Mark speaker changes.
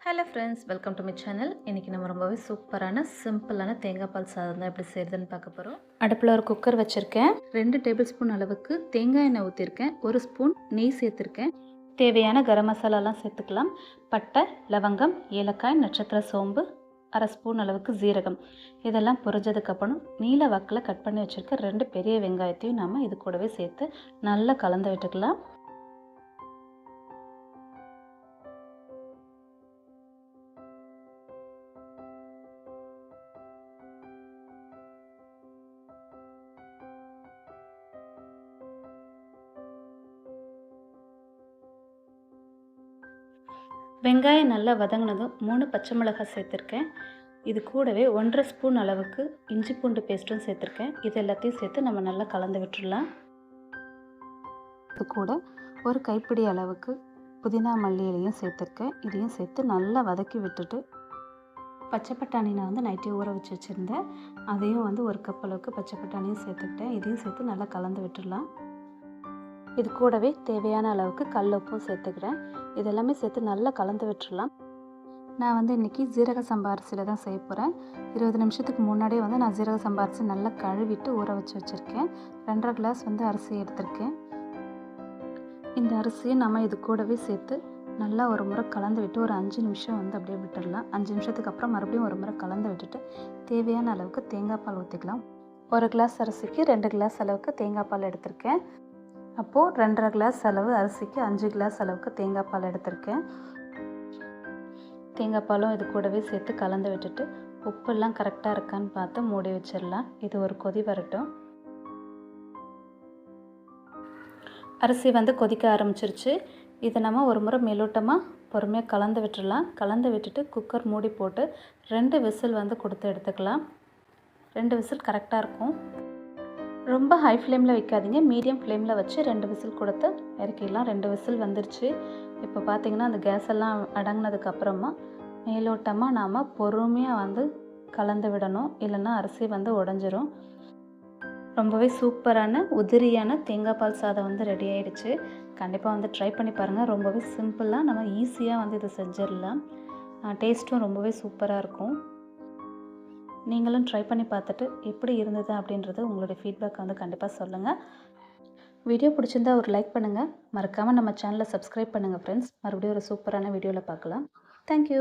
Speaker 1: Hello friends welcome to my channel இன்றைக்கி நம்ம ரொம்பவே சூப்பரான சிம்பிளான தேங்காய் பால் சாதம் தான் எப்படி செய்கிறதுன்னு பார்க்க போகிறோம் அடுப்பில் ஒரு குக்கர் வச்சுருக்கேன். ரெண்டு டேபிள் ஸ்பூன் அளவுக்கு தேங்காய் எண்ணெய் ஊற்றிருக்கேன் ஒரு ஸ்பூன் நெய் சேர்த்துருக்கேன். தேவையான கரம் மசாலாலாம் சேர்த்துக்கலாம். பட்டை லவங்கம் ஏலக்காய் நட்சத்திர சோம்பு அரை ஸ்பூன் அளவுக்கு ஜீரகம் இதெல்லாம் பொரிஞ்சதுக்கப்புறம் நீல வாக்கில் கட் பண்ணி வச்சுருக்க ரெண்டு பெரிய வெங்காயத்தையும் நாம் இது கூடவே சேர்த்து நல்லா கலந்து விட்டுக்கலாம். வெங்காயம் நல்லா வதங்கினதும் மூணு பச்சை மிளகாய் சேர்த்துருக்கேன். இது கூடவே ஒன்றரை ஸ்பூன் அளவுக்கு இஞ்சி பூண்டு பேஸ்ட்டும் சேர்த்துருக்கேன். இது எல்லாத்தையும் சேர்த்து நம்ம நல்லா கலந்து விட்டுடலாம். இது கூட ஒரு கைப்பிடி அளவுக்கு புதினா மல்லி இலையும் சேர்த்துருக்கேன். இதையும் சேர்த்து நல்லா வதக்கி விட்டுட்டு பச்சை பட்டாணி நான் வந்து நைட்டே ஊற வச்சு வச்சுருந்தேன். அதையும் வந்து ஒரு கப் அளவுக்கு பச்சை பட்டாணியும் சேர்த்துக்கிட்டேன். இதையும் சேர்த்து நல்லா கலந்து விட்டுடலாம். இது கூடவே தேவையான அளவுக்கு கல் உப்பும் சேர்த்துக்கிறேன். இதெல்லாமே சேர்த்து நல்லா கலந்து விட்டுடலாம் நான் வந்து இன்றைக்கி ஜீரக சம்பா அரிசியில் தான் செய்ய போகிறேன் இருபது நிமிஷத்துக்கு முன்னாடியே வந்து நான் ஜீரக சம்பா அரிசி நல்லா கழுவிட்டு ஊற வச்சு வச்சுருக்கேன். ரெண்டரை கிளாஸ் வந்து அரிசி எடுத்திருக்கேன். இந்த அரிசியை நம்ம இது கூடவே சேர்த்து நல்லா ஒரு முறை கலந்து விட்டு ஒரு அஞ்சு நிமிஷம் வந்து அப்படியே விட்டுடலாம் அஞ்சு நிமிஷத்துக்கு அப்புறம் மறுபடியும் ஒரு முறை கலந்து விட்டுட்டு தேவையான அளவுக்கு தேங்காய் பால் ஊற்றிக்கலாம் ஒரு கிளாஸ் அரிசிக்கு ரெண்டு கிளாஸ் அளவுக்கு தேங்காய் பால் எடுத்திருக்கேன். அப்போது ரெண்டரை கிளாஸ் அளவு அரிசிக்கு அஞ்சு கிளாஸ் அளவுக்கு தேங்காய் பால் எடுத்திருக்கேன். தேங்காய் பாலும் இது கூடவே சேர்த்து கலந்து விட்டுட்டு உப்பெல்லாம் கரெக்டாக இருக்கான்னு பார்த்து மூடி வச்சிடலாம். இது ஒரு கொதி வரட்டும். அரிசி வந்து கொதிக்க ஆரம்பிச்சிருச்சு. இதை நம்ம ஒரு முறை மேலோட்டமாக பொறுமையாக கலந்து விட்டுடலாம். கலந்து விட்டுட்டு குக்கர் மூடி போட்டு ரெண்டு விசில் வந்து கொடுத்து எடுத்துக்கலாம். ரெண்டு விசில் கரெக்டாக இருக்கும். ரொம்ப ஹை ஃப்ளேமில் வைக்காதீங்க. மீடியம் ஃப்ளேமில் வச்சு ரெண்டு விசில் கொடுத்து இறக்கிடலாம். ரெண்டு விசில் வந்துருச்சு. இப்போ பார்த்தீங்கன்னா அந்த கேஸ் எல்லாம் அடங்கினதுக்கப்புறமா மேலோட்டமாக நாம் பொறுமையாக வந்து கலந்து விடணும். இல்லைன்னா அரிசி வந்து உடஞ்சிரும். ரொம்பவே சூப்பரான உதிரியான தேங்காய் பால் சாதம் வந்து ரெடி ஆயிடுச்சு. கண்டிப்பாக வந்து ட்ரை பண்ணி பாருங்கள் ரொம்பவே சிம்பிளாக நம்ம ஈஸியாக வந்து இதை செஞ்சிடலாம். டேஸ்ட்டும் ரொம்பவே சூப்பராக இருக்கும். நீங்களும் ட்ரை பண்ணி பார்த்துட்டு எப்படி இருந்தது அப்படின்றது உங்களுடைய ஃபீட்பேக் வந்து கண்டிப்பாக சொல்லுங்கள் வீடியோ பிடிச்சிருந்தா ஒரு லைக் பண்ணுங்கள் மறக்காமல் நம்ம சேனலை சப்ஸ்கிரைப் பண்ணுங்கள் ஃப்ரெண்ட்ஸ் மறுபடியும் ஒரு சூப்பரான வீடியோவில் பார்க்கலாம். தேங்க்யூ